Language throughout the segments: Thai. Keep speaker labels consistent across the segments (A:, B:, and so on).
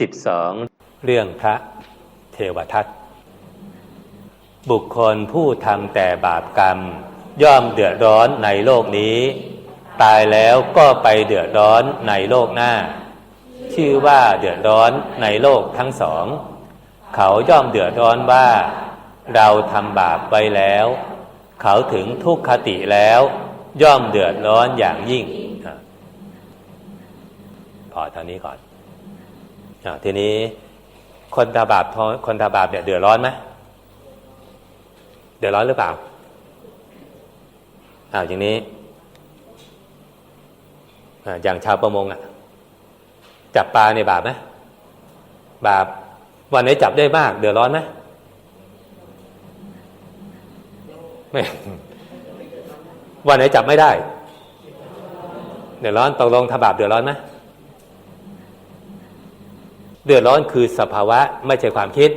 A: 12 เรื่องพระเทวทัตบุคคลผู้ทำแต่บาปกรรม ย่อมเดือดร้อนในโลกนี้ ตายแล้วก็ไปเดือดร้อนในโลกหน้า ชื่อว่าเดือดร้อนในโลกทั้งสอง เขาย่อมเดือดร้อนว่า เราทำบาปไว้แล้ว เขาถึงทุกขติแล้ว ย่อมเดือดร้อนอย่างยิ่งพอเท่านี้ก่อน ทีนี้คนทำบาปท้อคนทำบาปเนี่ยเดือดร้อนไหมเดือดร้อนหรือเปล่าอ้าวอย่างนี้ออย่างชาวประมงอะ จับปลาในบาปไหมบาปวันไหนจับได้มาก เดือดร้อนไหมไม่วันไหนจับไม่ได้ เดือดร้อนตกลงทำบาปเดือดร้อนไหม เดือดร้อนคือสภาวะไม่ใช่ความคิด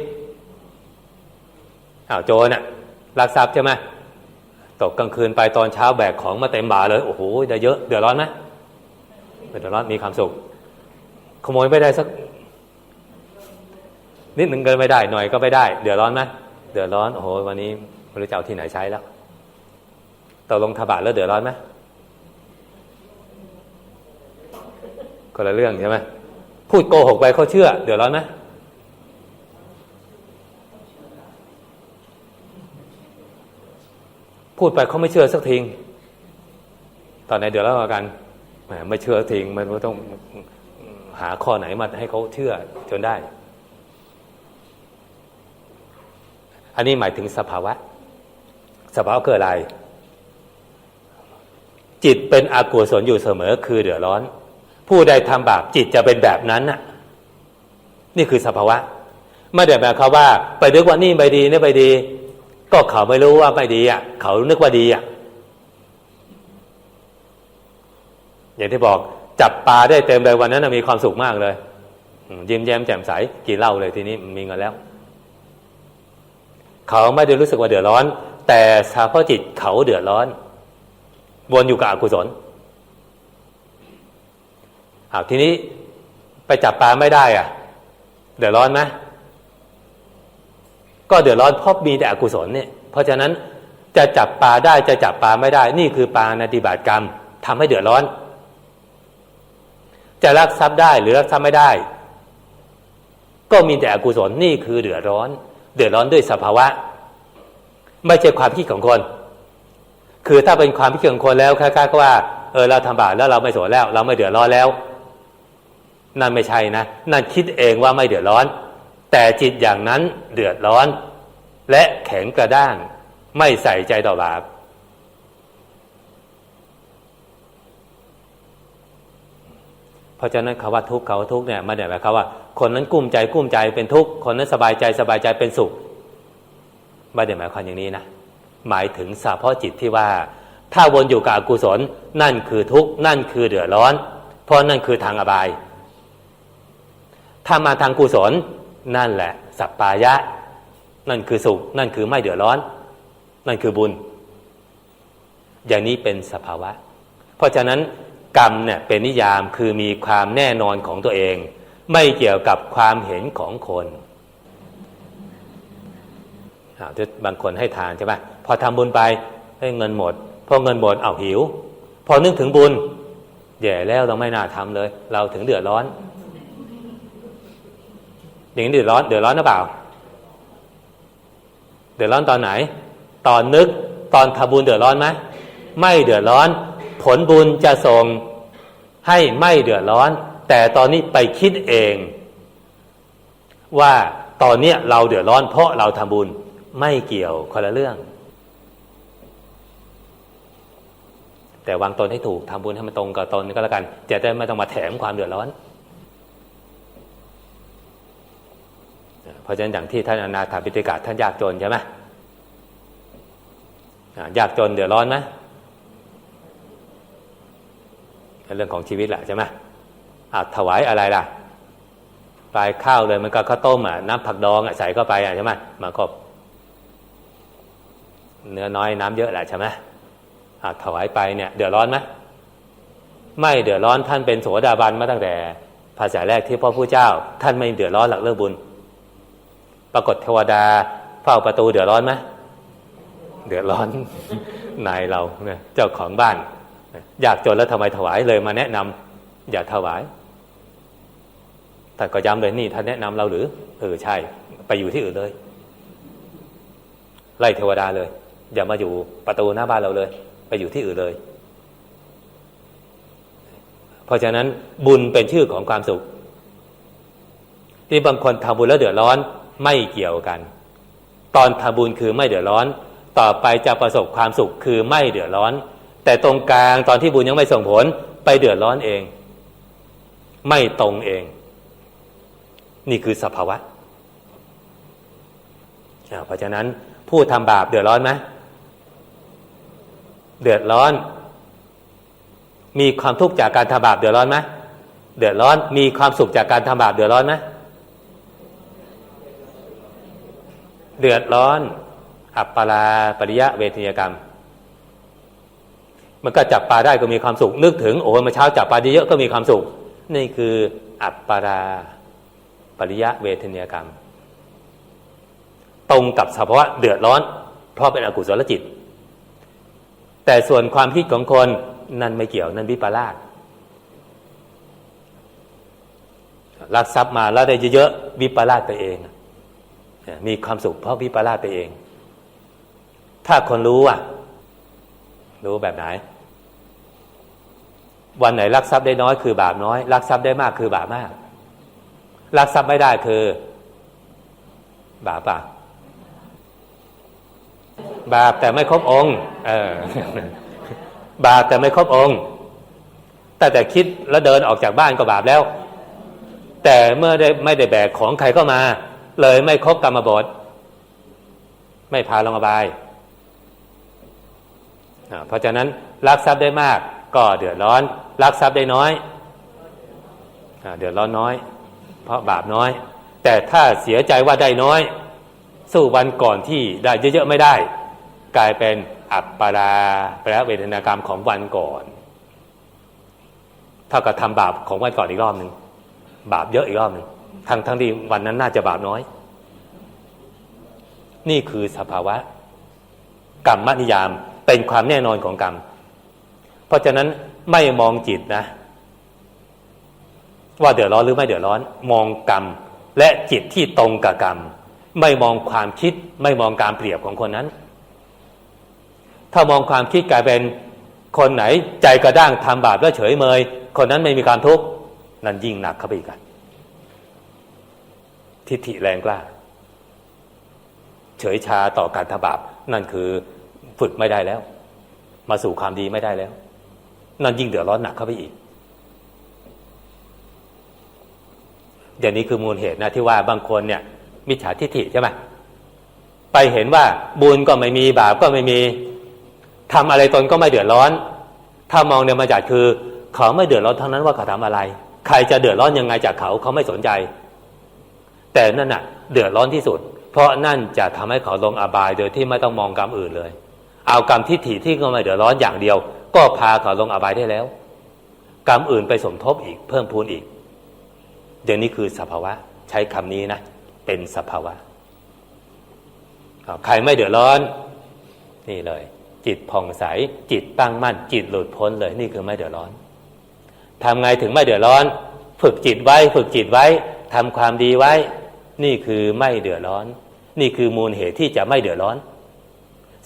A: อ้าวโจรน่ะลักทรัพย์ใช่ไหมตกกลางคืนไปตอนเช้าแบกของมาเต็มบ่าเลย โอ้โหได้เยอะเดือดร้อนไหมไม่เดือดร้อนมีความสุข ขโมยไม่ได้สัก นิดหนึ่งก็ไม่ได้หน่อยก็ไม่ได้ เดือดร้อนไหมเดือดร้อนโอ้โหวันนี้ไม่รู้จะเอาที่ไหนใช้แล้วตกลงทบาทแล้วเดือดร้อนไหมคนละเรื่องใช่ไหม พูดโกหกไปเขาเชื่อ เดือดร้อนไหมพูดไปเขาไม่เชื่อสักทีตอนไหนเดือดร้อนกว่ากันไม่เชื่อสักทีมันก็ต้องหาข้อไหนมาให้เขาเชื่อจนได้ อันนี้หมายถึงสภาวะ สภาวะคืออะไร จิตเป็นอกุศลอยู่เสมอคือเดือดร้อน ผู้ใดทำบาปจิตจะเป็นแบบนั้นน่ะ นี่คือสภาวะไม่ได้หมายความว่า ไปนึกว่านี่ไม่ดีนี่ไม่ดี ก็เขาไม่รู้ว่าไม่ดีอะ เขานึกว่าดีอะ อย่างที่บอกจับปลาได้เต็มเลยวันนั้นมีความสุขมากเลยยิ้มแย้มแจ่มใสกินเหล้าเลยทีนี้มีเงินแล้ว เขาไม่ได้รู้สึกว่าเดือดร้อน แต่สภาวะจิตเขาเดือดร้อนวนอยู่กับอกุศล อ้าวทีนี้ไปจับปลาไม่ได้อะ เดือดร้อนไหมก็เดือดร้อนเพราะมีแต่อกุศลเนี่ย เพราะฉะนั้นจะจับปลาได้จะจับปลาไม่ได้ นี่คือปลาณาติบาตกรรมทำให้เดือดร้อน จะรักทรัพย์ได้หรือรักทรัพย์ไม่ได้ ก็มีแต่อกุศลนี่คือเดือดร้อน เดือดร้อนด้วยสภาวะ ไม่ใช่ความคิดของคน คือถ้าเป็นความคิดของคนแล้วคล้ายๆก็ว่าเออเราทำบาปแล้วเราไม่สนแล้ว เราไม่เดือดร้อนแล้ว นั่นไม่ใช่นะ นั่นคิดเองว่าไม่เดือดร้อน แต่จิตอย่างนั้นเดือดร้อน และแข็งกระด้างไม่ใส่ใจต่อบาปเพราะฉะนั้นคำว่าทุกข์เขาทุกข์เนี่ยมาได้หมายความว่า คนนั้นกุ้มใจกุ้มใจเป็นทุกข์คนนั้นสบายใจสบายใจเป็นสุขไม่ได้หมายความอย่างนี้นะหมายถึงสาเพาะจิตที่ว่า ถ้าวนอยู่กับอกุศลนั่นคือทุกข์นั่นคือเดือดร้อน เพราะนั่นคือทางอบาย ถ้ามาทางกุศลนั่นแหละ สัปปายะ นั่นคือสุข นั่นคือไม่เดือดร้อน นั่นคือบุญ อย่างนี้เป็นสภาวะ เพราะฉะนั้นกรรมเนี่ยเป็นนิยามคือมีความแน่นอนของตัวเอง ไม่เกี่ยวกับความเห็นของคนอ้าวบางคนให้ทานใช่ไหมพอทำบุญไปให้เงินหมด พอเงินหมดเอาหิว พอนึกถึงบุญแย่แล้วเราไม่น่าทำเลย เราถึงเดือดร้อน อย่างนี้เดือดร้อนเดือดร้อนหรือเปล่า เดือดร้อนตอนไหน ตอนนึกตอนทำบุญเดือดร้อนไหมไม่เดือดร้อน ผลบุญจะส่งให้ไม่เดือดร้อน แต่ตอนนี้ไปคิดเอง ว่าตอนนี้เราเดือดร้อน เพราะเราทำบุญไม่เกี่ยวคนละเรื่อง แต่วางตนให้ถูกทำบุญให้มันตรงกับตนก็แล้วกัน จะได้ไม่ต้องมาแถมความเดือดร้อน เพราะฉะนั้นอย่างที่ท่านอนาถาบิติกท่านยากจนใช่ไหมยากจนเดือดร้อนไหมเรื่องของชีวิตแหละใช่ไหมอาถวายอะไรล่ะปลายข้าวเลยมันก็ข้าวต้มอะน้ำผักดองอะใส่เข้าไปอะใช่ไหมมันก็เนื้อน้อยน้ำเยอะแหละใช่ไหมอาถวายไปเนี่ย เดือดร้อนไหมไม่เดือดร้อนท่านเป็นโสดาบันมาตั้งแต่ภาษาแรกที่พ่อผู้เจ้า ท่านไม่เดือดร้อนหลักเรื่องบุญ ปรากฏเทวดาเฝ้าประตูเดือดร้อนไหมเดือดร้อนนายเราเนี่ยเจ้าของบ้าน อยากจนแล้วทำไมถวายเลยมาแนะนำอย่าถวายท่ก็ย้ำเลยนี่ท่านแนะนำเราหรือเออใช่ ไปอยู่ที่อื่นเลย ไล่เทวดาเลย อย่ามาอยู่ประตูหน้าบ้านเราเลย ไปอยู่ที่อื่นเลย เพราะฉะนั้นบุญเป็นชื่อของความสุข ที่บางคนทำบุญแล้วเดือดร้อน ไม่เกี่ยวกัน ตอนทำบุญคือไม่เดือดร้อน ต่อไปจะประสบความสุขคือไม่เดือดร้อน แต่ตรงกลางตอนที่บุญยังไม่ส่งผลไปเดือดร้อนเอง ไม่ตรงเอง นี่คือสภาวะเพราะฉะนั้นผู้ทำบาปเดือดร้อนไหมเดือดร้อน มีความทุกข์จากการทำบาปเดือดร้อนไหมเดือดร้อน มีความสุขจากการทำบาปเดือดร้อนไหม เดือดร้อน อัปปาราปริยะเวทนียกรรม มันก็จับปลาได้ก็มีความสุข นึกถึงโอ้มาเช้าจับปลาเยอะก็มีความสุข นี่คืออัปปาราปริยะเวทนียกรรม ตรงกับสภาวะเดือดร้อน เพราะเป็นอกุศลจิต แต่ส่วนความคิดของคนนั่นไม่เกี่ยวนั่นวิปลาสรักทรัพย์มาแล้วได้เยอะๆวิปลาสไปเอง มีความสุขเพราะวิปลาสไปเอง ถ้าคนรู้อะ รู้แบบไหน วันไหนรักทรัพย์ได้น้อยคือบาปน้อย รักทรัพย์ได้มากคือบาปมาก รักทรัพย์ไม่ได้คือ บาปป่ะบาปแต่ไม่ครบองค์เออบาปแต่ไม่ครบองค์แต่แต่คิดแล้วเดินออกจากบ้านก็บาปแล้ว แต่เมื่อได้ไม่ได้แบกของใครเข้ามา เลยไม่ครบกรรมบท ไม่พาลงอบายเพราะฉะนั้นรักทรัพย์ได้มาก ก็เดือดร้อน รักทรัพย์ได้น้อยเดือดร้อนน้อย เพราะบาปน้อย แต่ถ้าเสียใจว่าได้น้อย สู้วันก่อนที่ได้เยอะๆไม่ได้ กลายเป็นอัปปาราแปลเวทนากรรมของวันก่อนเท่ากับทำบาปของวันก่อนอีกรอบหนึ่งบาปเยอะอีกรอบหนึ่ง ทั้งทั้งที่วันนั้นน่าจะบาปน้อย นี่คือสภาวะ กรรมนิยามเป็นความแน่นอนของกรรม เพราะฉะนั้นไม่มองจิตนะ ว่าเดือดร้อนหรือไม่เดือดร้อน มองกรรม และจิตที่ตรงกับกรรม ไม่มองความคิด ไม่มองการเปรียบของคนนั้น ถ้ามองความคิดกลายเป็นคนไหนใจกระด้างทำบาปแล้วเฉยเมย คนนั้นไม่มีความทุกข์นั่นยิ่งหนักเข้าไปอีกกัน ทิฏฐิแรงกล้า เฉยชาต่อการทำบาปนั่นคือฝึกไม่ได้แล้ว มาสู่ความดีไม่ได้แล้ว นั่นยิ่งเดือดร้อนหนักเข้าไปอีกเดี๋ยวนี้คือมูลเหตุนะที่ว่าบางคนเนี่ย มิจฉาทิฏฐิใช่ไหมไปเห็นว่าบุญก็ไม่มีบาปก็ไม่มีทำอะไรตนก็ไม่เดือดร้อน ถ้ามองเนี่ยมาจากคือ เขาไม่เดือดร้อนทั้งนั้นว่าเขาทำอะไร ใครจะเดือดร้อนยังไงจากเขาเขาไม่สนใจ แต่นั่นน่ะ เดือดร้อนที่สุด เพราะนั่นจะทำให้เขาลงอบายโดยที่ไม่ต้องมองกรรมอื่นเลย เอากรรมทิฏฐิที่ก็ไม่เดือดร้อนอย่างเดียว ก็พาเขาลงอบายได้แล้ว กรรมอื่นไปสมทบอีกเพิ่มพูนอีก เดี๋ยวนี้คือสภาวะ ใช้คำนี้นะ เป็นสภาวะใครไม่เดือดร้อน นี่เลย จิตผ่องใส จิตตั้งมั่น จิตหลุดพ้นเลย นี่คือไม่เดือดร้อนทำไงถึงไม่เดือดร้อน ฝึกจิตไว้ ฝึกจิตไว้ทำความดีไว้ นี่คือไม่เดือดร้อน นี่คือมูลเหตุที่จะไม่เดือดร้อน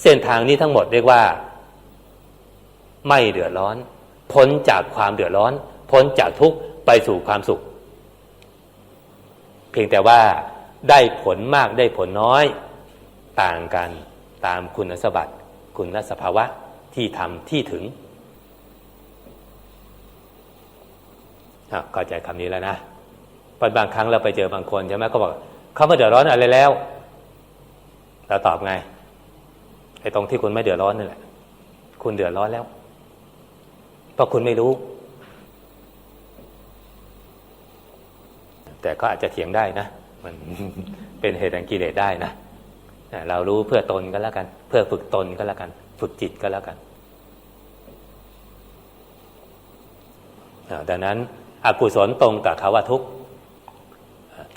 A: เส้นทางนี้ทั้งหมดเรียกว่า ไม่เดือดร้อน พ้นจากความเดือดร้อน พ้นจากทุกข์ไปสู่ความสุข เพียงแต่ว่าได้ผลมากได้ผลน้อย ต่างกันตามคุณสมบัติ คุณสภาวะที่ทำที่ถึงเข้าใจคำนี้แล้วนะ บางครั้งเราไปเจอบางคนใช่ไหมเขาบอกเขาไม่เดือดร้อนอะไรแล้ว เราตอบไงไอ้ตรงที่คุณไม่เดือดร้อนนี่แหละ คุณเดือดร้อนแล้ว เพราะคุณไม่รู้ แต่ก็อาจจะเถียงได้นะ มันเป็นเหตุแห่งกิเลสได้นะเรารู้เพื่อตนก็แล้วกัน เพื่อฝึกตนก็แล้วกัน ฝึกจิตก็แล้วกันดังนั้นอกุศลตรงกับคำว่าทุกข์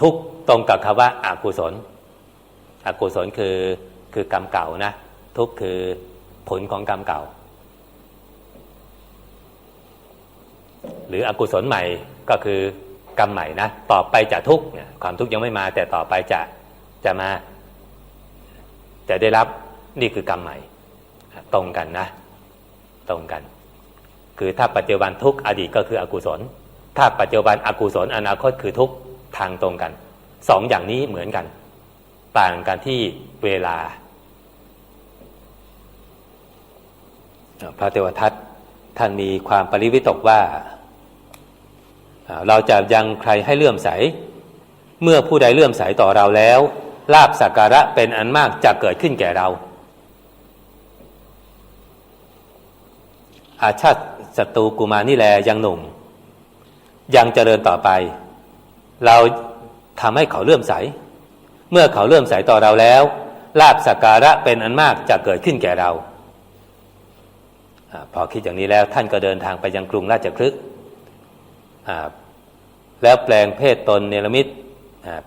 A: ทุกตรงกับคำว่าอากุศล อกุศลคือคือกรรมเก่านะ ทุกคือผลของกรรมเก่า หรืออกุศลใหม่ก็คือกรรมใหม่นะต่อไปจะทุกเนี่ยความทุกข์ยังไม่มา แต่ต่อไปจะจะมา จะได้รับนี่คือกรรมใหม่ ตรงกันนะ ตรงกัน คือถ้าปัจจุบันทุกอดีตก็คืออกุศล ถ้าปัจจุบันอกุศลอนาคตคือทุกข์ ทางตรงกันสองอย่างนี้เหมือนกัน ต่างกันที่เวลา พระเทวทัตท่านมีความปริวิตกว่า เราจะยังใครให้เลื่อมใส เมื่อผู้ใดเลื่อมใสต่อเราแล้วลาบสักการะเป็นอันมากจะเกิดขึ้นแก่เรา อาชาติศัตรูกุมานี่แลยังหนุ่ม ยังเจริญต่อไป เราทำให้เขาเลื่อมใส เมื่อเขาเลื่อมใสต่อเราแล้วลาบสักการะเป็นอันมากจะเกิดขึ้นแก่เราอพอคิดอย่างนี้แล้วท่านก็เดินทางไปยังกรุงราชคลึกแล้วแปลงเพศตนเนรมิต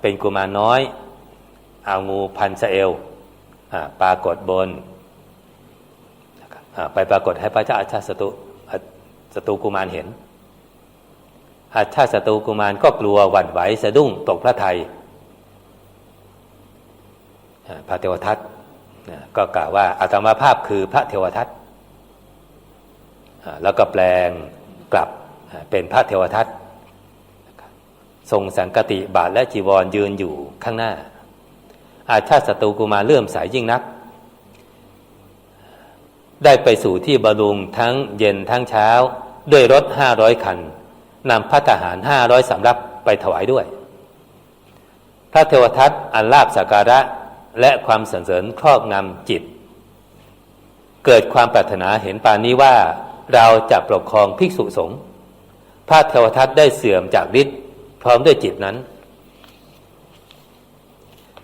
A: เป็นกุมารน้อย เอางูพันสเอลปรากฏบนไปปรากฏให้พระเจ้าอาชาติศตรูศัตรูกุมารเห็น อาชาติศัตรูกุมารก็กลัวหวั่นไหวสะดุ้งตกพระไทยพระเทวทัตก็กล่าวว่าอาตมาภาพคือพระเทวทัตแล้วก็แปลงกลับเป็นพระเทวทัตทรงสังกติบาทและจีวรยืนอยู่ข้างหน้า อาชาติศัตรูกุมารเลื่อมสายยิ่งนัก ได้ไปสู่ที่บารุงทั้งเย็นทั้งเช้าด้วยรถห้าร้อยคัน นำพระทหารห้าร้อยสำรับไปถวายด้วย พระเทวทัตอันลาบสักการะและความสรรเสริญครอบงำจิต เกิดความปรารถนาเห็นปานนี้ว่าเราจะปกครองภิกษุสงฆ์พระเทวทัตได้เสื่อมจากฤทธิ์พร้อมด้วยจิตนั้น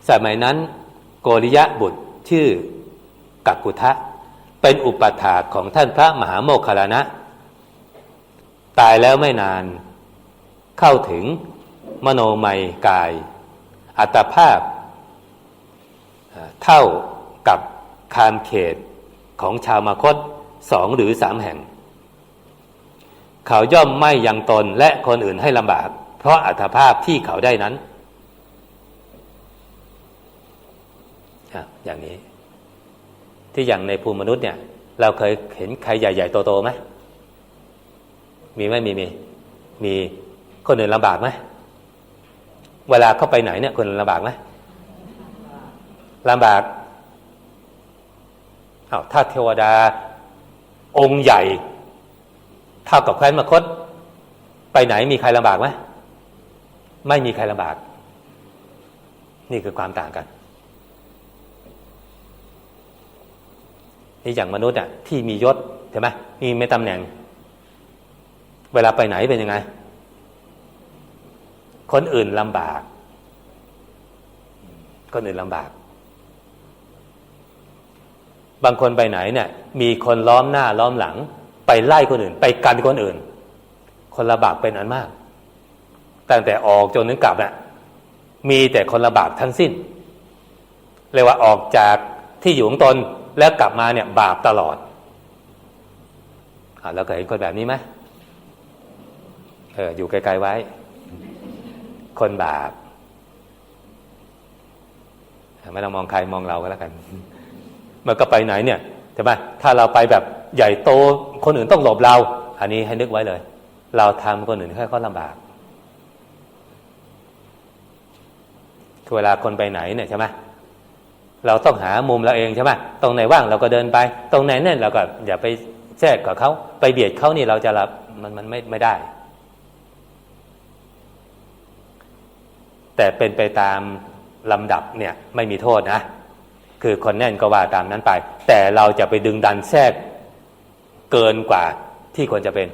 A: สมัยนั้น โกริยะบุตรชื่อกักกุทะเป็นอุปถาของท่านพระมหาโมคคลานะ ตายแล้วไม่นาน เข้าถึงมโนมัยกาย อัตภาพ เท่ากับคามเขตของชาวมาคตสองหรือสามแห่ง เขาย่อมไม่ยังตนและคนอื่นให้ลำบาก เพราะอัตภาพที่เขาได้นั้น อย่างนี้ ที่อย่างในภูมิมนุษย์เนี่ย เราเคยเห็นใครใหญ่ ๆ โตๆไหม มีไหมมีมีมีคนอื่นลำบากไหมเวลาเข้าไปไหนเนี่ยคนอื่นลำบากไหมลำบากอา้าวถ้าเทวดาองค์ใหญ่เท่ากับแคว้นมคต ไปไหนมีใครลำบากไหมไม่มีใครลำบาก นี่คือความต่างกัน นี่อย่างมนุษย์อะที่มียศใช่ไหมมีไม่ตำแหน่ง เวลาไปไหนเป็นยังไง คนอื่นลำบาก คนอื่นลำบาก บางคนไปไหนเนี่ย มีคนล้อมหน้าล้อมหลัง ไปไล่คนอื่น ไปกันคนอื่น คนลำบากเป็นอันมาก ตั้งแต่ออกจนถึงกลับน่ะมีแต่คนลำบากทั้งสิ้นเรียกว่าออกจากที่อยู่ของตนแล้วกลับมาเนี่ยบาปตลอดอเราเคยเห็นคนแบบนี้ไหม อออยู่ไกลๆไว้ คนบาปไม่ต้องมองใครมองเราก็แล้วกัน มันก็ไปไหนเนี่ยใช่ไหมถ้าเราไปแบบใหญ่โตคนอื่นต้องหลบเรา อันนี้ให้นึกไว้เลย เราทำคนอื่นให้เขาลำบากเวลาคนไปไหนเนี่ยใช่ไหมเราต้องหามุมเราเองใช่ไหมตรงไหนว่างเราก็เดินไป ตรงไหนเนี่ยเราก็อย่าไปแทรกกับเขาไปเบียดเขานี่เราจะรับมันมันไม่ไม่ได้ แต่เป็นไปตามลำดับเนี่ยไม่มีโทษนะ คือคนแน่นก็ว่าตามนั้นไป แต่เราจะไปดึงดันแทรกเกินกว่าที่ควรจะเป็น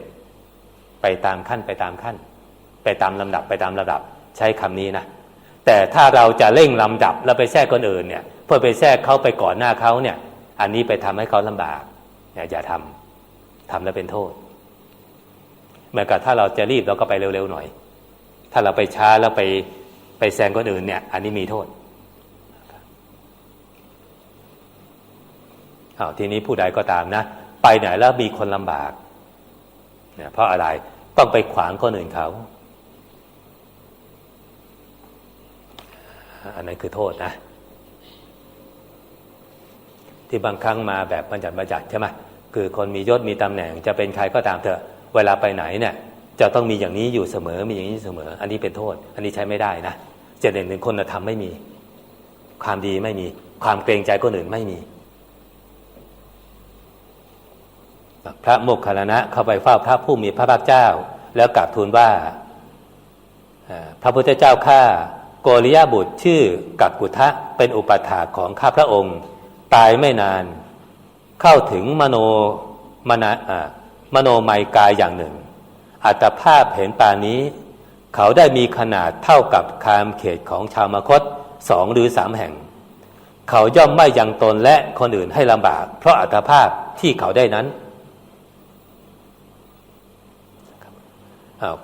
A: ไปตามขั้นไปตามขั้น ไปตามลำดับไปตามระดับใช้คำนี้นะแต่ถ้าเราจะเร่งลำดับแล้วไปแทรกคนอื่นเนี่ยเพื่อไปแทรกเขาไปก่อนหน้าเขาเนี่ยอันนี้ไปทำให้เขาลำบากอย่าอย่าทำทำแล้วเป็นโทษเหมือนกับถ้าเราจะรีบเราก็ไปเร็วๆหน่อย ถ้าเราไปช้าแล้วไป ไปแซงคนอื่นเนี่ย อันนี้มีโทษอาทีนี้ผู้ใดก็ตามนะ ไปไหนแล้วมีคนลำบากเนี่ยเพราะอะไรต้องไปขวางคนอื่นเขา อันนั้นคือโทษนะ ที่บางครั้งมาแบบบัญญัติบัญญัติใช่ไหมคือคนมียศมีตำแหน่งจะเป็นใครก็ตามเถอะ เวลาไปไหนเนี่ย จะต้องมีอย่างนี้อยู่เสมอมีอย่างนี้เสมอ อันนี้เป็นโทษ อันนี้ใช้ไม่ได้นะเจตหนึ่งคนธรรมไม่มี ความดีไม่มี ความเกรงใจคนอื่นไม่มี พระโมคคัลานะเข้าไปเฝ้าพระผู้มีพระภาคเจ้า แล้วกราบทูลว่าพระพุทธเจ้าข้าโกริยาบุตรชื่อกักกุทะเป็นอุปถาของข้าพระองค์ ตายไม่นาน เข้าถึงมโนมนมโนไมกายอย่างหนึ่ง อัตภาพเห็นป่านนี้ เขาได้มีขนาดเท่ากับคามเขตของชาวมคตสองหรือสามแห่ง เขาย่อมไม่ยังตนและคนอื่นให้ลำบาก เพราะอัตภาพที่เขาได้นั้น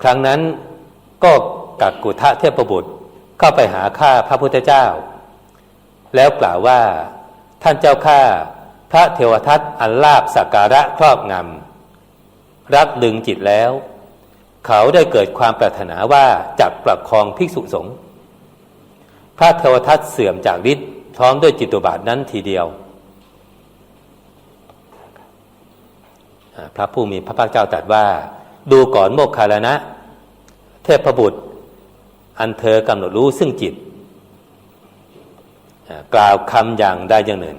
A: ครั้งนั้นก็กักกุทะเทพบุตรเข้าไปหาข้าพระพุทธเจ้า แล้วกล่าวว่าท่านเจ้าข้าพระเทวทัตอันลาบสักการะครอบงำรักดึงจิตแล้ว เขาได้เกิดความปรารถนาว่าจักประคองภิกษุสงฆ์พระเทวทัตเสื่อมจากฤทธิ์พร้อมด้วยจิตตุบาทนั้นทีเดียว พระผู้มีพระภาคเจ้าตรัสว่า ดูก่อนโมกขารณะเทพบุตร อันเธอกำหนดรู้ซึ่งจิต กล่าวคำอย่างใดอย่างหนึ่ง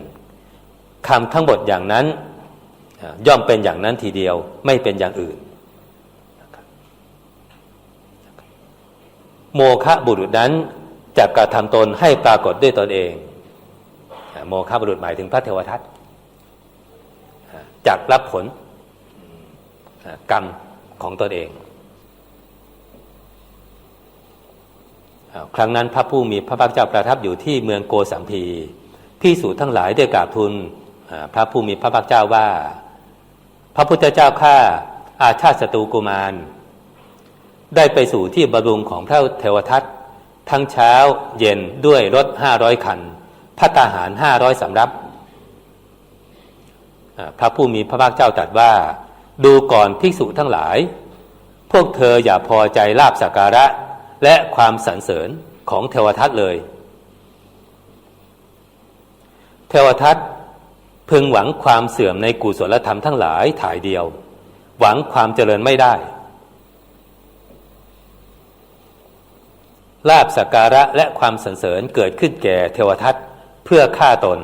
A: คำทั้งหมดอย่างนั้นย่อมเป็นอย่างนั้นทีเดียวไม่เป็นอย่างอื่น โมคะบุรุษนั้นจะกระทำตนให้ปรากฏด้วยตนเอง โมคะบุรุษหมายถึงพระเทวทัตจากรับผลกรรมของตนเอง ครั้งนั้นพระผู้มีพระภาคเจ้าประทับอยู่ที่เมืองโกสัมพีพิสูจทั้งหลายได้กราบทูลพระผู้มีพระภาคเจ้าว่า พระพุทธเจ้าข้าอาชาติศัตรูกุมาร ได้ไปสู่ที่บรุงของพระเทวทัตทั้งเช้าเย็นด้วยรถห้าร้อยคันพัตาหารห้าร้อยสำรับ พระผู้มีพระภาคเจ้าตรัสว่า ดูก่อนภิกษุทั้งหลาย พวกเธออย่าพอใจลาบสักการะ และความสรรเสริญของเทวทัตเลย เทวทัตพึงหวังความเสื่อมในกุศลธรรมทั้งหลายถ่ายเดียว หวังความเจริญไม่ได้ ลาบสักการะและความสรรเสริญเกิดขึ้นแก่เทวทัตเพื่อฆ่าตน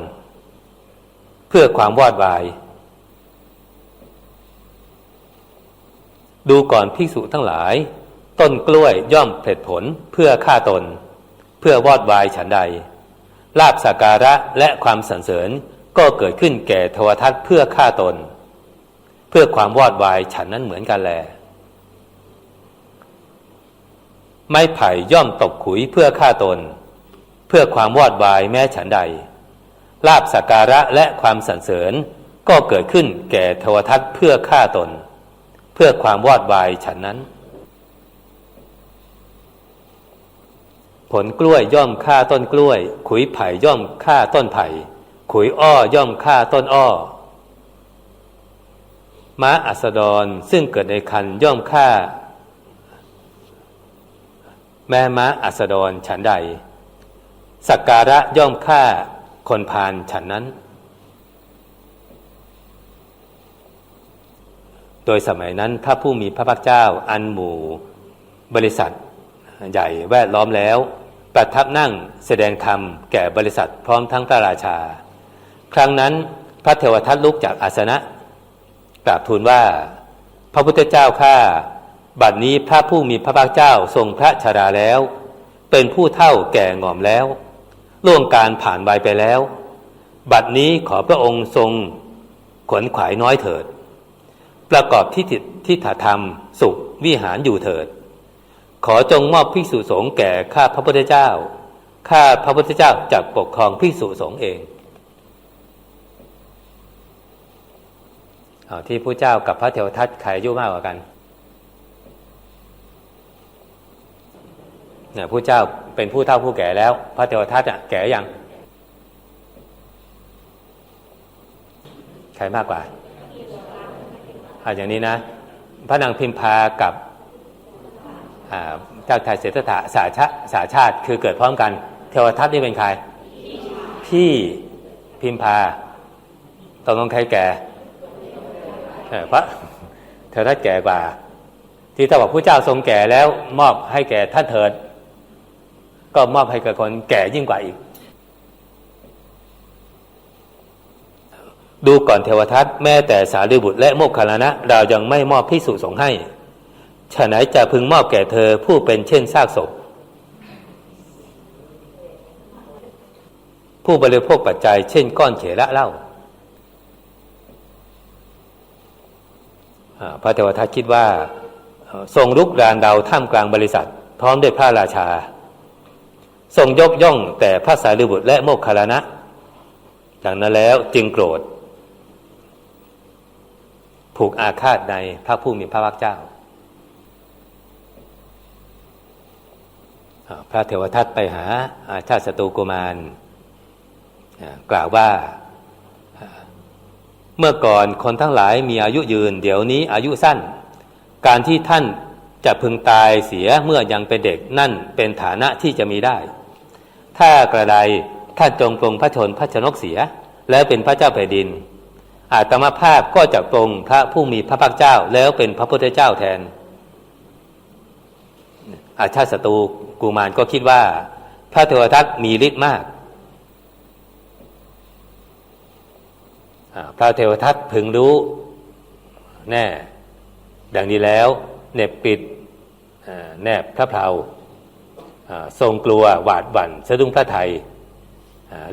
A: เพื่อความวอดวาย ดูก่อนภิกษุทั้งหลาย ต้นกล้วยย่อมเผลผลเพื่อฆ่าตน เพื่อวอดวายฉันใด ลาบสักการะและความสรรเสริญก็เกิดขึ้นแก่เทวทัตเพื่อฆ่าตน เพื่อความวอดวายฉันนั้นเหมือนกันแล ไม้ไผ่ย่อมตกขุยเพื่อฆ่าตน เพื่อความวอดวายแม้ฉันใด ลาบสักการะและความสรรเสริญก็เกิดขึ้นแก่ทวทัตเพื่อฆ่าตน เพื่อความวอดวายฉันนั้น ผลกล้วยย่อมฆ่าต้นกล้วย ขุยไผ่ย่อมฆ่าต้นไผ่ ขุยอ้อย่อมฆ่าต้นอ้อม้าอัสดรซึ่งเกิดในคันย่อมฆ่า แม่ม้าอัสดรฉันใด สักการะย่อมฆ่าคนพานฉันนั้น โดยสมัยนั้นพระผู้มีพระภาคเจ้าอันหมู่บริษัทใหญ่แวดล้อมแล้ว ประทับนั่งแสดงธรรมแก่บริษัทพร้อมทั้งพระราชา ครั้งนั้นพระเทวทัตลุกจากอาสนะกราบทูลว่า พระพุทธเจ้าข้า บัดนี้พระผู้มีพระภาคเจ้าทรงพระชาราแล้ว เป็นผู้เท่าแก่งอมแล้ว ล่วงการผ่านใบไปแล้ว บัดนี้ขอพระองค์ทรงขวนขวายน้อยเถิด ประกอบที่ทิทิฏฐธรรมสุขวิหารอยู่เถิด ขอจงมอบภิกษุสงฆ์แก่ข้าพระพุทธเจ้า ข้าพระพุทธเจ้าจะปกครองภิกษุสงฆ์เองอที่พระเจ้ากับพระเทวทัตใครอายุมากกว่ากัน นี่ยผู้เจ้าเป็นผู้เฒ่าผู้แก่แล้ว พระเทวทัตอะแก่ยังใครมากกว่าอาอย่างนี้นะ พระนางพิมพากับเจ้าชายเศรษฐาสาชาสาชาติคือเกิดพร้อมกัน เทวทัตนี่เป็นใคร พี่พิมพาตกลงใครแก่เพระเทวทัตแก่กว่า ที่ถ้าบอกผู้เจ้าทรงแก่แล้วมอบให้แก่ท่านเถิด ก็มอบให้กับคนแก่ยิ่งกว่าอีก ดูก่อนเทวทัตแม้แต่สารีบุตรและโมคคัลานะเรายังไม่มอบพิสุสงให้ฉะไหนจะพึงมอบแก่เธอผู้เป็นเช่นซากศพ ผู้บริโภคปัจจัยเช่นก้อนเขละเล่าพระเทวทัตคิดว่า ทรงลุกรานเราท่ามกลางบริษัท พร้อมด้วยพระราชา ทรงยกย่องแต่พระสารีบุตรและโมคคัลลานะดังนั้นแล้วจึงโกรธ ผูกอาฆาตในพระผู้มีพระภาคเจ้า พระเทวทัตไปหาอาชาติศัตรูกุมาร กล่าวว่าเมื่อก่อนคนทั้งหลายมีอายุยืน เดี๋ยวนี้อายุสั้น การที่ท่านจะพึงตายเสียเมื่อยังเป็นเด็กนั่นเป็นฐานะที่จะมีได้ ถ้ากระไดท่านจงปรงพระชนพระชนกเสีย แล้วเป็นพระเจ้าแผ่นดิน อาตมาภาพก็จะปรงพระผู้มีพระภาคเจ้าแล้วเป็นพระพุทธเจ้าแทน อาชาติศัตรูกุมารก็คิดว่า พระเทวทัตมีฤทธิ์มากพระเทวทัตพึงรู้แน่ ดังนี้แล้วเหน็บปิดแนบพระเพลา ทรงกลัวหวาดหวั่นสะดุ้งพระไทย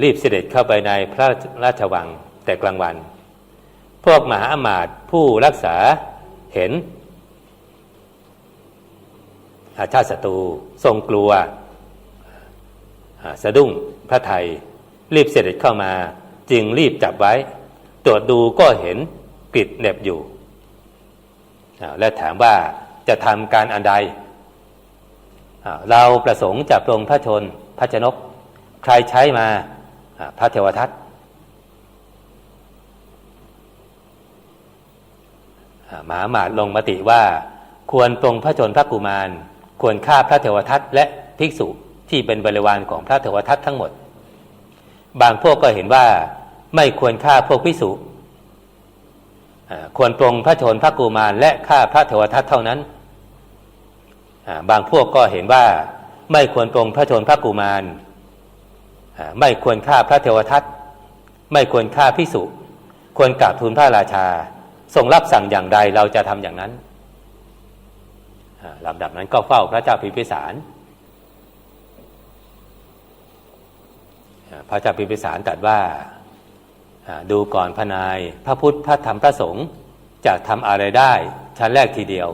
A: รีบเสด็จเข้าไปในพระราชวังแต่กลางวัน พวกมหาอมาตย์ผู้รักษาเห็นอาชาติศัตรูทรงกลัวสะดุ้งพระไทย รีบเสด็จเข้ามา จึงรีบจับไว้ ตรวจดูก็เห็นกริดเน็บอยู่ และถามว่าจะทำการอันใด เราประสงค์จะปรงพระชนพระชนก ใครใช้มาพระเทวทัตอ่าหมาตย์ลงมติว่าควรปรงพระชนพระกุมาร ควรฆ่าพระเทวทัตและภิกษุที่เป็นบริวารของพระเทวทัตทั้งหมด บางพวกก็เห็นว่าไม่ควรฆ่าพวกภิกษุควรปรงพระชนพระกุมารและฆ่าพระเทวทัตเท่านั้น บางพวกก็เห็นว่าไม่ควรปรงพระชนพระกุมาร ไม่ควรฆ่าพระเทวทัตไม่ควรฆ่าภิกษุควรกราบทูลพระราชา ทรงรับสั่งอย่างใดเราจะทำอย่างนั้นลำดับนั้นก็เฝ้าพระเจ้าพิพิสารพระเจ้าพิพิสารตรัสว่าดูก่อนพนาย พระพุทธพระธรรมพระสงฆ์จะทำอะไรได้ชั้นแรกทีเดียว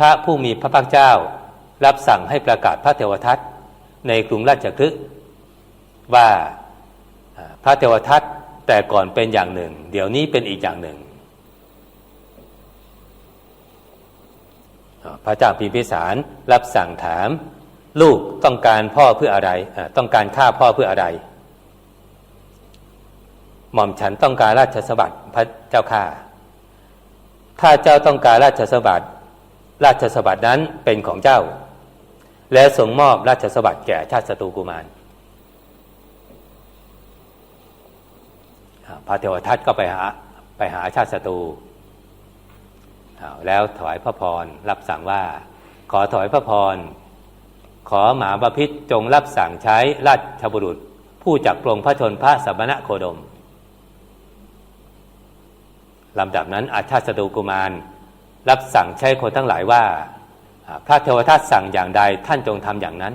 A: พระผู้มีพระภาคเจ้า รับสั่งให้ประกาศพระเทวทัตในกรุงราชคฤห์ว่าพระเทวทัตแต่ก่อนเป็นอย่างหนึ่ง เดี๋ยวนี้เป็นอีกอย่างหนึ่ง พระเจ้าพิมพิสารรับสั่งถาม ลูกต้องการพ่อเพื่ออะไรต้องการฆ่าพ่อเพื่ออะไร หม่อมฉันต้องการราชสมบัติพระเจ้าข้าถ้าเจ้าต้องการราชสมบัติ ราชสมบัตินั้นเป็นของเจ้า และส่งมอบราชสมบัติแก่ชาติศัตรูกุมารพระเทวทัตก็ไปหาไปหาชาติศัตรูแล้วถวายพระพรรับสั่งว่า ขอถวายพระพร ขอหมาบพิษจงรับสั่งใช้ราชบุรุษ ผู้จักปรงพระชนพระสัมณะโคดมลำดับนั้นอาชาติสตูกุมาร รับสั่งใช้คนทั้งหลายว่าพระเทวทัตสั่งอย่างใดท่านจงทำอย่างนั้น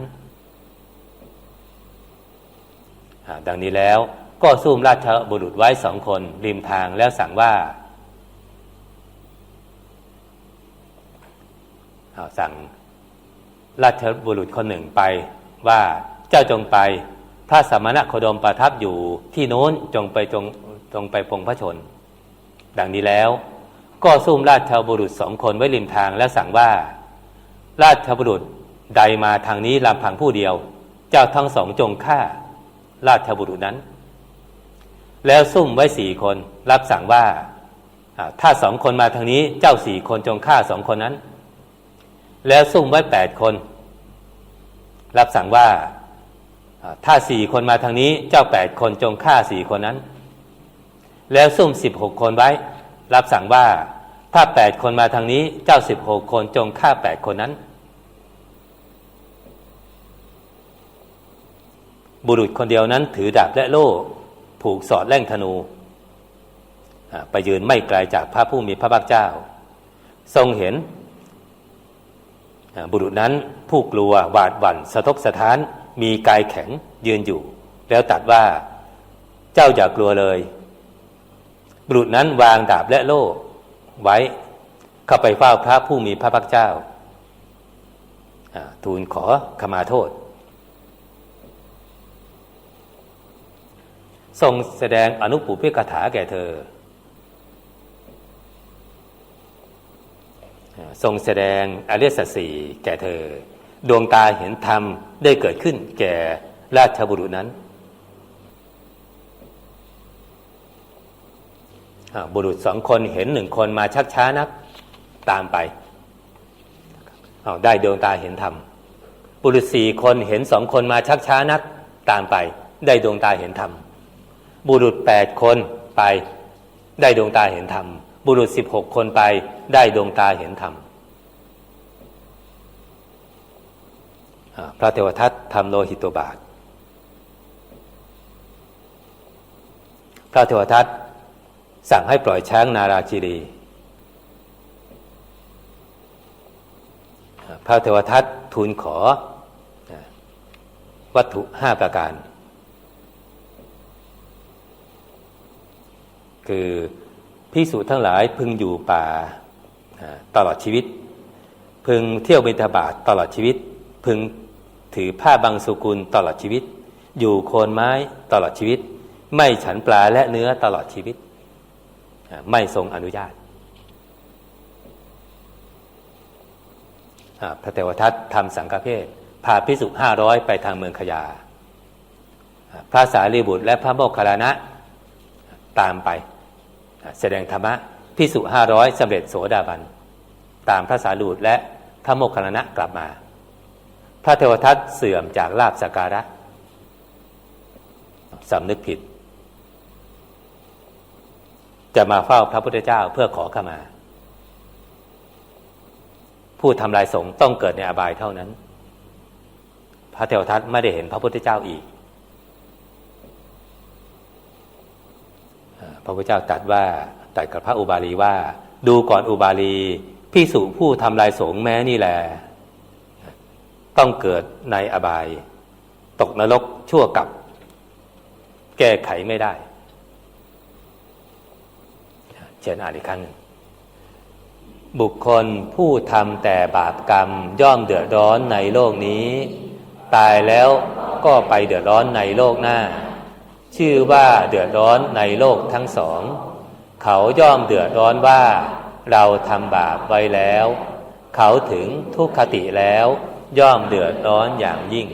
A: ดังนี้แล้วก็ซุ่มราชบุรุษไว้สองคนริมทางแล้วสั่งว่าสั่งราชบุรุษคนหนึ่งไปว่าเจ้าจงไปพระสมณะโคดมประทับอยู่ที่โน้นจงไปจงจงไปปรงพระชน ดังนี้แล้ว ก็ซุ่มราชบุรุษสองคนไว้ริมทางแล้วสั่งว่า ราชบุรุษใดมาทางนี้ลำพังผู้เดียว เจ้าทั้งสองจงฆ่า ราชบุรุษนั้น แล้วซุ่มไว้สี่คนรับสั่งว่าถ้าสองคนมาทางนี้เจ้าสี่คนจงฆ่าสองคนนั้น แล้วซุ่มไว้แปดคน รับสั่งว่าถ้าสี่คนมาทางนี้เจ้าแปดคนจงฆ่าสี่คนนั้น แล้วซุ่มสิบหกคนไว้ รับสั่งว่า ถ้าแปดคนมาทางนี้เจ้าสิบหกคนจงฆ่าแปดคนนั้น บุรุษคนเดียวนั้นถือดาบและโล่ ผูกสอดแล่งธนูไปยืนไม่ไกลาจากพระผู้มีพระภาคเจ้า ทรงเห็น บุรุษนั้นผู้กลัวหวาดหวั่นสะทกสะท้าน มีกายแข็งยืนอยู่ แล้วตัดว่าเจ้าอย่ากลัวเลย บุรุษนั้นวางดาบและโล่ ไว้เข้าไปเฝ้าพระผู้มีพระภาคเจ้า ทูลขอขมาโทษ ทรงแสดงอนุปูพิกถาแก่เธอ ทรงแสดงอริยสัจสี่แก่เธอ ดวงตาเห็นธรรมได้เกิดขึ้นแก่ราชบุรุษนั้น บุรุษสองคนเห็นหนึ่งคนมาชักช้านัก ตามไปได้ดวงตาเห็นธรรมบุรุษสี่คนเห็นสองคนมาชักช้านัก ตามไป ได้ดวงตาเห็นธรรมบุรุษแปดคนไป ได้ดวงตาเห็นธรรมบุรุษสิบหกคนไป ได้ดวงตาเห็นธรรมพระเทวทัตทำโลหิตบาท พระเทวทัต สั่งให้ปล่อยช้างนาราชิรี พระเทวทัตทูลขอวัตถุห้าประการ คือพิสูจทั้งหลายพึงอยู่ป่าตลอดชีวิต พึงเที่ยวบิณฑบาตตลอดชีวิต พึงถือผ้าบางสุกุลตลอดชีวิต อยู่โคนไม้ตลอดชีวิต ไม่ฉันปลาและเนื้อตลอดชีวิต ไม่ทรงอนุญาตพระเทวทัตทำสังฆเพศพาพิสุห้าร้อยไปทางเมืองขยา พระสารีบุตรและพระโมคคัลลานะ ตามไป แสดงธรรมะพิสุห้าร้อยสำเร็จโสดาบัน ตามพระสารีบุตรและพระโมคคัลลานะกลับมา พระเทวทัตเสื่อมจากลาบสการะสำนึกผิด จะมาเฝ้าพระพุทธเจ้าเพื่อขอขมา ผู้ทำลายสงฆ์ต้องเกิดในอบายเท่านั้น พระเทวทัตไม่ได้เห็นพระพุทธเจ้าอีก พระพุทธเจ้าตรัสว่าตรัสกับพระอุบาลีว่า ดูก่อนอุบาลีพิสุผู้ทำลายสงแม้นี่แหละต้องเกิดในอบาย ตกนรกชั่วกับ แก้ไขไม่ได้ เชิญอ่านอีกครั้งหนึ่งบุคคลผู้ทำแต่บาปกรรมย่อมเดือดร้อนในโลกนี้ ตายแล้วก็ไปเดือดร้อนในโลกหน้า ชื่อว่าเดือดร้อนในโลกทั้งสอง เขาย่อมเดือดร้อนว่า เราทำบาปไว้แล้ว เขาถึงทุกขติแล้ว ย่อมเดือดร้อนอย่างยิ่ง